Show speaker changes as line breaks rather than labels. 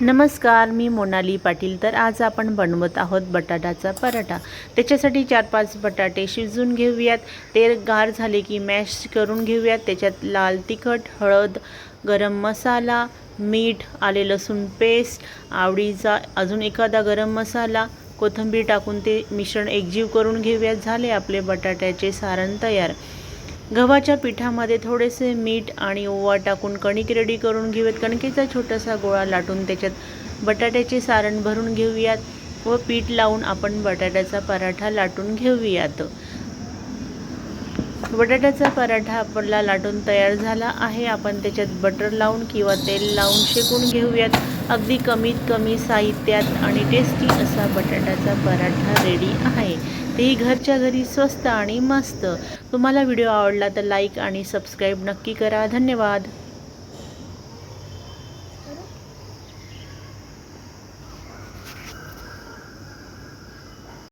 नमस्कार मी मोनाली पाटील. तर आज आपण बनवत आहोत बटाट्याचा पराठा. त्याच्यासाठी चार पाच बटाटे शिजवून घेऊयात. ते गार झाले की मॅश करून घेऊयात. त्याच्यात लाल तिखट हळद गरम मसाला मीठ आले लसूण पेस्ट आवडीचा अजून एखादा गरम मसाला कोथिंबीर टाकून ते मिश्रण एकजीव करून घेऊयात. झाले आपले बटाट्याचे सारण तयार. गव्हाच्या पिठामध्ये थोडेसे मीठ आणि ओवा टाकून कणिक रेडी करून घेऊयात. कणकेचा छोटासा गोळा लाटून त्याच्यात बटाट्याचे सारण भरून घेऊयात व पीठ लावून आपण बटाट्याचा पराठा लाटून घेऊयात. बटाट्याचा पराठा आपला लाटून तयार झाला आहे. आपण त्याच्यात बटर लावून किंवा तेल लावून शेकून घेऊयात. अगदी कमीत कमी साहित्यात आणि टेस्टी असा बटाट्याचा पराठा रेडी आहे. तेही घरच्या घरी स्वस्त आणि मस्त. तुम्हाला व्हिडिओ आवडला तर लाईक आणि सबस्क्राईब नक्की करा. धन्यवाद.